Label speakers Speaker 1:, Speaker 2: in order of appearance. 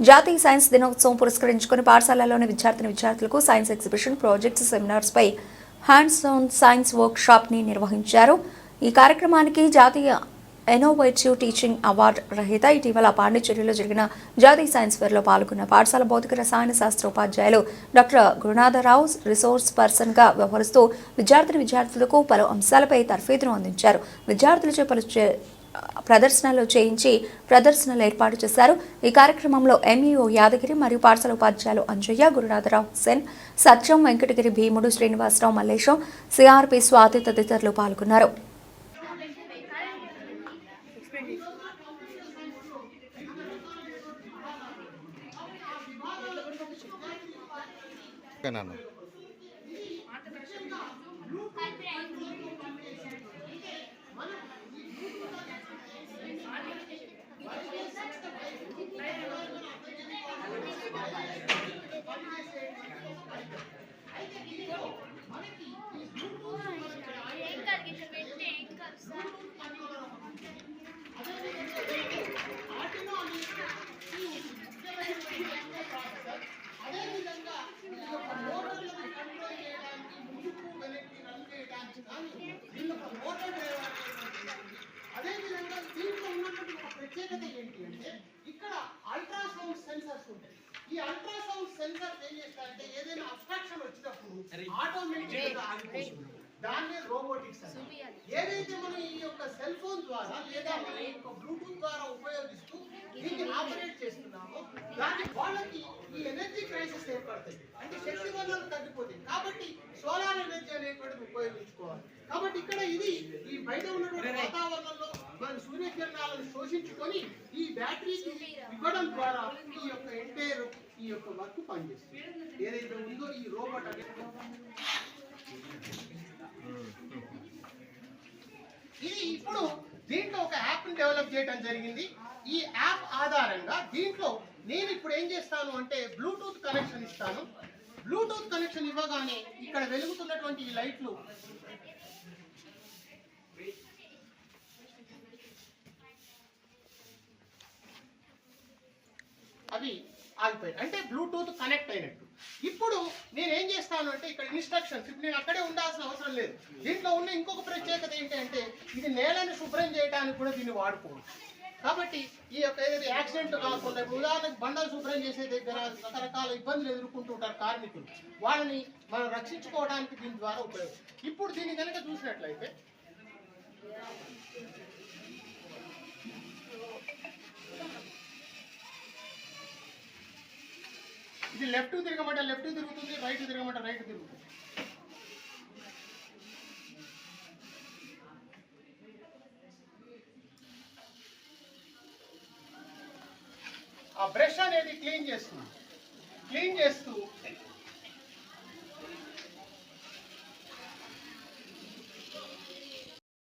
Speaker 1: జాతీయ సైన్స్ దినోత్సవం పురస్కరించుకుని పాఠశాలలోని విద్యార్థిని విద్యార్థులకు సైన్స్ ఎగ్జిబిషన్ ప్రాజెక్ట్స్ సెమినార్స్పై హ్యాండ్స్ ఆన్ సైన్స్ వర్క్ నిర్వహించారు. ఈ కార్యక్రమానికి జాతీయ ఎనోవేటివ్ టీచింగ్ అవార్డు రహిత ఇటీవల పాండిచేరిలో జరిగిన జాతీయ సైన్స్ ఫేర్లో పాల్గొన్న పాఠశాల భౌతిక రసాయన శాస్త్ర ఉపాధ్యాయులు డాక్టర్ గురునాథరావు రిసోర్స్ పర్సన్గా వ్యవహరిస్తూ విద్యార్థిని విద్యార్థులకు పలు అంశాలపై తర్ఫీదును అందించారు. విద్యార్థులచే పలు చే- ప్రదర్శనలు చేయించి ప్రదర్శనలు ఏర్పాటు చేశారు. ఈ కార్యక్రమంలో ఎంఈఓ యాదగిరి మరియు పాఠశాల ఉపాధ్యాయులు అంజయ్య గురునాథరావు హుస్సేన్ సత్యం వెంకటగిరి భీముడు శ్రీనివాసరావు మల్లేశం సిఆర్పి స్వాతి తదితరులు పాల్గొన్నారు.
Speaker 2: నన్ను
Speaker 3: అదేవిధంగా దీంట్లో ఉన్నటువంటి ఒక ప్రత్యేకత ఏంటి అంటే ఇక్కడ అల్ట్రాసౌండ్ సెన్సర్స్ ఉంటాయి. ఈ అల్ట్రాసౌండ్ సెన్సర్స్ ఏం చేస్తాయంటే ఏదైనా అబ్స్ట్రాక్షన్ వచ్చినప్పుడు ఆటోమేటిక్గా ఆగిపోతుంది. దాన్నే రోబోటిక్స్ అంటారు. ఏదైతే మనం ఈ యొక్క సెల్ ఫోన్ ద్వారా లేదా మన ఈ యొక్క బ్లూటూత్ ద్వారా ఉపయోగిస్తూ దీన్ని ఆపరేట్ చేస్తున్నామో దాని వాళ్ళకి ఈ ఎనర్జీ క్రైసిస్ ఏర్పడతాయి. అంటే శక్తి వనరులు తగ్గిపోతాయి. కాబట్టి సోలార్ ఎనర్జీ అనేటువంటిది ఉపయోగించుకోవాలి. కాబట్టి ఇక్కడ ఇది ఈ బయట ఉన్నటువంటి వాతావరణంలో సూర్యకిరణాలను శోషించుకొని ఈ బ్యాటరీకి ఇవ్వడం ద్వారా ఈ యొక్క ఎంటైర్ ఈ యొక్క వర్క్ పనిచేస్తుంది. ఏదైతే ఉందో ఈ రోబోట్ అనేది. ఇది ఇప్పుడు దీంట్లో ఒక యాప్ని డెవలప్ చేయడం జరిగింది. ఈ యాప్ ఆధారంగా దీంట్లో నేను ఇప్పుడు ఏం చేస్తాను అంటే బ్లూటూత్ కనెక్షన్ ఇస్తాను. బ్లూటూత్ కనెక్షన్ ఇవ్వగానే ఇక్కడ వెలుగుతున్నటువంటి ఈ లైట్లు. అవి ఆగిపోయాయి అంటే బ్లూటూత్ కనెక్ట్ అయినట్టు. ఇప్పుడు నేను ఏం చేస్తాను అంటే ఇక్కడ ఇన్స్ట్రక్షన్స్ ఇప్పుడు నేను అక్కడే ఉండాల్సిన అవసరం లేదు. దీంట్లో ఉన్న ఇంకొక ప్రత్యేకత ఏంటంటే ఇది నేలను శుభ్రం చేయడానికి కూడా దీన్ని వాడుకోవచ్చు కాబట్టి ఈ యొక్క ఏదైతే యాక్సిడెంట్ కాకుండా ఇప్పుడు ఉదాహరణకు బండలు శుభ్రం చేసే దగ్గర రకరకాల ఇబ్బందులు ఎదుర్కొంటుంటారు కార్మికులు. వాళ్ళని మనం రక్షించుకోవడానికి దీని ద్వారా ఉపయోగం. ఇప్పుడు దీన్ని కనుక చూసినట్లయితే ఇది లెఫ్ట్ తిరగమంటే లెఫ్ట్ తిరుగుతుంది రైట్ తిరగమంటే రైట్ తిరుగుతుంది. ఆ బ్రష్ అనేది క్లీన్ చేస్తుంది క్లీన్ చేస్తూ